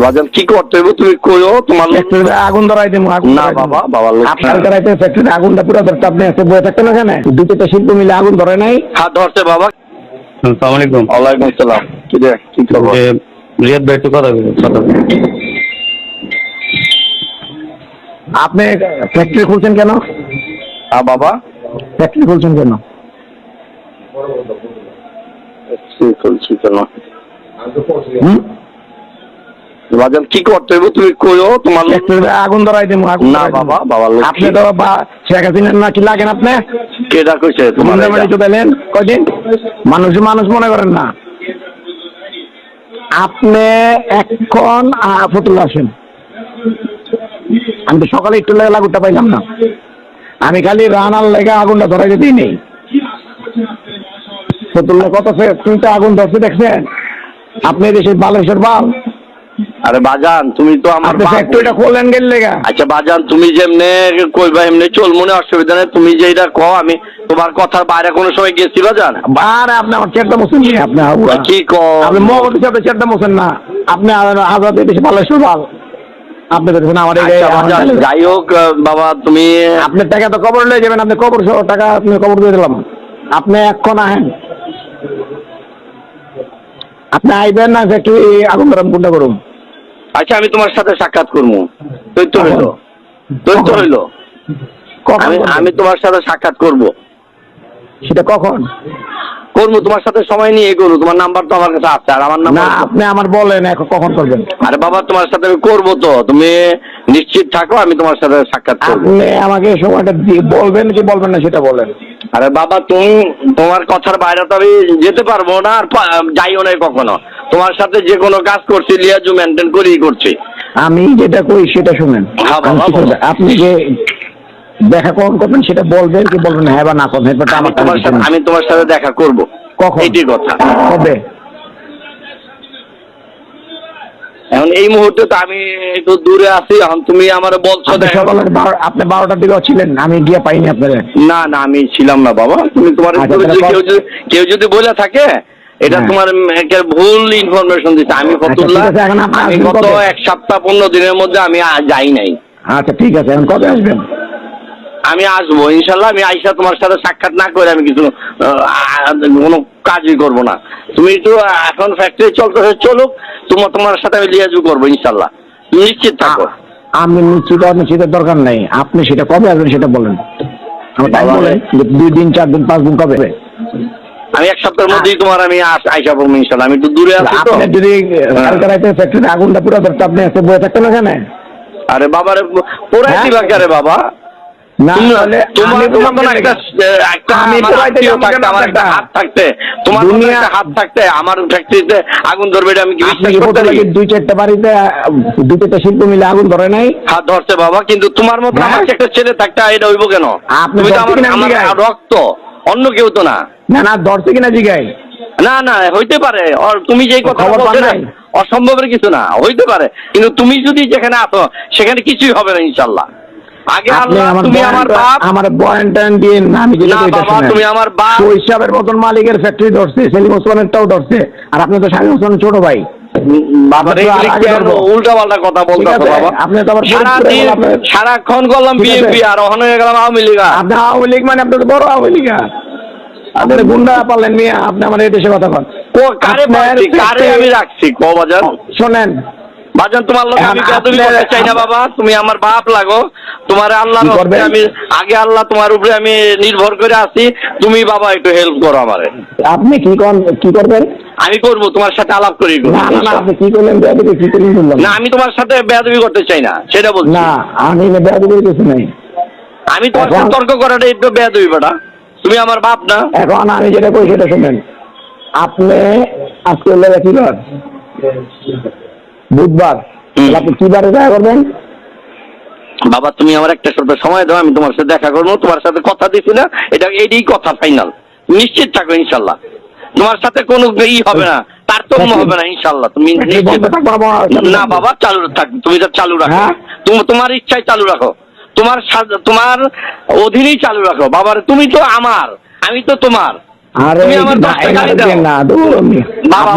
বাজান কি করতে হইব? তুমি কইও তোমার ফ্যাক্টরিতে আগুন ধরাই দেবো আগুন না। বাবা বাবা আপনার কারাইতে ফ্যাক্টরিতে আগুনটা পুরো ধরতে আপনি এসে বয়ে থাকতেন ওখানে। দুটোটা শিল্প মিলে আগুন ধরে নাই। হাত ধরছে বাবা। আসসালামু আলাইকুম। ওয়ালাইকুম আসসালাম। কি রে কি খবর? যে রিয়াদ ভাই একটু কথা কথা আপনি ফ্যাক্টরি খুলছেন কেন? হ্যাঁ বাবা। ফ্যাক্টরি খুলছেন কেন? কি করছি কেন? হুম? বাজান কি করতে হইব? তুমি কইও তোমার আগুন ধরাই দেবো না বাবা বাবা আপনি তো শেখ হাসিনার নাকি লাগেন আপনি? কেডা কইছে তোমার? চোদাইলেন? কয়দিন? মানুষ মানুষ মনে করেন না। আপনি এখন ফতুল্লা আসেন আমি তো সকালে একটু লেগে লাগুটা পাইলাম না। আমি খালি রানার লেগে আগুনটা ধরাই যেতেই নেই ফতুল্লা কত ফ্যাক্টরিতে আগুন ধরছে দেখছেন? আপনি দেশের বালেশ্বর বাল। আরে বাজান তুমি তো আমার ফ্যাক্টরিটা খোলেন গেল লেগা। আচ্ছা বাজান তুমি যেমনে কইবা এমনি চল মনে অসুবিধা নেই। তুমি যেটা কও আমি তোমার কথার বাইরে কোনো সময় গেছি বাজান? আপনি আমার মোছেন নি আপনি। কি কও? আপনি মোছেন না। আপনি আজাদ দেশে বালেশ্বর বাল আপনি দেখছেন আমার আচ্ছা, যাই হোক বাবা তুমি আপনার টাকা তো কবর লয়ে যাবেন আপনি কবর টাকা আপনি কবর দিয়ে দিলাম। আপনি এক্ষণ আহেন। আপনি আইবেন না ফ্যাক্টরি আগুন গরম কোনটা করুন আচ্ছা আমি তোমার সাথে সাক্ষাৎ করব। তো হইল। তো হইল। আমি আমি তোমার সাথে সাক্ষাৎ করব। সেটা কখন? করব তোমার সাথে সময় নিয়ে করব তোমার নাম্বার তো আমার কাছে আছে আর আমার নাম্বার আপনি আমার বলেন এখন কখন করবেন? আরে বাবা তোমার সাথে আমি করব তো। তুমি নিশ্চিত থাকো আমি তোমার সাথে সাক্ষাৎ করব। আপনি আমাকে সময়টা দিয়ে বলবেন কি বলবেন না সেটা বলেন। আরে বাবা তুমি তোমার কথার বাইরে তো আমি যেতে পারব না আর যাইও না কখনো। তোমার সাথে যে কোনো কাজ করছি লিয়াজু মেনটেন করেই করছি। আমি যেটা কই সেটা শুনেন। হ্যাঁ? আপনি যে দেখা কখন করবেন সেটা বলবেন কি বলবেন হ্যাঁ বা না করবেন এরপরটা আমি আমার তোমার সাথে আমি তোমার সাথে দেখা করব। কখন? এইটি কথা। কবে? এখন এই মুহূর্তে তো আমি একটু দূরে আছি এখন তুমি আমার বলছো আপনি সকালে আপনি বারোটার দিকে ছিলেন আমি গিয়ে পাইনি আপনারা। না না আমি ছিলাম না বাবা। তুমি তোমার আচ্ছা, কেউ যদি কেউ যদি বলে থাকে এটা হ্যাঁ। তোমার একটা ভুল ইনফরমেশন দিচ্ছে আমি ফতুল্লাহ আপনি আমি গত এক সপ্তাহ পনেরো দিনের মধ্যে আমি যাই নাই। আচ্ছা ঠিক আছে এখন কবে আসবেন? আমি আসব ইনশাল্লাহ। আমি আইসা তোমার সাথে সাক্ষাৎ না করে আমি কিছু কোনো কাজই করব না। তুমি একটু এখন ফ্যাক্টরি চলতেছে চলুক। তোমার তোমার সাথে আমি লিয়াজু করব ইনশাল্লাহ। তুমি নিশ্চিত থাকো। আমি নিশ্চিত নিশ্চিতের দরকার নেই। আপনি সেটা কবে আসবেন সেটা বলেন। আমার টাইম বলেন। যে দুই দিন চার দিন পাঁচ দিন কবে? আমি এক সপ্তাহের মধ্যেই তোমার আমি আইসা পড়ব ইনশাল্লাহ আমি একটু দূরে আছি তো। আপনি যদি হ্যাঁ। কালকে রাইতে ফ্যাক্টরিতে আগুনটা পুরো ধরতে আপনি এসে বয়ে থাকতেন ওখানে? আরে পোড়াই হ্যাঁ? দিবা রে বাবা? তোমাকে একটা একটা আমি আমার ফ্যাক্টরিতে আগুন ধরবে এটা আমি কি বিশ্বাস করতে পারি? দুই চারটা বাড়িতে দুই চারটা শিল্প মিলে আগুন ধরে নাই? হাত ধরছে বাবা কিন্তু তোমার মতো হ্যাঁ? আমার একটা ছেলে থাকতে এটা হইব কেন? আপনি তুমি তো আমার? রক্ত। অন্য কেউ তো না। না না ধরছে কিনা জিগাই? না না হইতে পারে। আর তুমি যেই কথা বলছো না, অসম্ভবের কিছু না হইতে পারে। কিন্তু তুমি যদি যেখানে আছো সেখানে কিছুই হবে না ইনশাল্লাহ। আগে আল্লাহ তুমি আমার বাপ। আমার বয়ান টান আমি না বাবা তুমি আমার বাপ। শৈশবের মতন মালিকের ফ্যাক্টরি ধরছে সেলিম ওসমানেরটাও ধরছে। আর আপনি তো শাহিন ওসমানের ছোট ভাই। উল্টা পাল্টা কথা বলতেছো বাবা। আপনি- সারাক্ষণ করলাম বিএনপি আর ওখানে হয়ে গেলাম আওয়ামী লীগ আপনি আওয়ামী লীগ মানে আপনি তো বড় আওয়ামী লীগ আপনি গুন্ডা মিয়া আপনি আমার এই দেশে কথা কন কারে কারে আমি রাখছি? কো বাজার শোনেন। বাজান তোমার লোক আমি করতে চাই না বাবা। তুমি আমার বাপ লাগো। তোমার করবেন? আমি আগে আল্লাহ তোমার উপরে আমি নির্ভর করে আছি। তুমি বাবা একটু হেল্প করো আমারে। আপনি কি করেন কি করবেন? আমি করব তোমার সাথে আলাপ করি না না না আপনি কি করলেন? বেয়াদবি কি করলেন? বললাম না আমি তোমার সাথে বেয়াদবি করতে চাই না সেটা বলছি। না আমি বেয়াদবি কিছু নাই। আমি তোমার সাথে তর্ক করাটা একটু বেয়াদবি বেটা। তুমি আমার বাপ না। এখন আমি যেটা কই সেটা শুনেন। আপনি আজকে হলো কি বার? বুধবার। আপনি কি বারে দেখা করবেন? বাবা তুমি আমার একটা সপ্তাহ সময় দাও আমি তোমার সাথে দেখা করব তোমার সাথে কথা দিছি না এটা এটাই কথা ফাইনাল নিশ্চিত থাকো ইনশাল্লাহ। তোমার সাথে কোনো ই হবে না তারতম্য হবে না ইনশাল্লাহ তুমি সাথে? না বাবা চালু থাকবে তুমি চালু রাখো। হ্যাঁ? তুমি তোমার ইচ্ছায় চালু রাখো। তোমার তোমার অধীনেই চালু রাখো। বাবার তুমি তো আমার আমি তো তোমার। তুমি আমার দশটা গাড়ি দাও। বাবা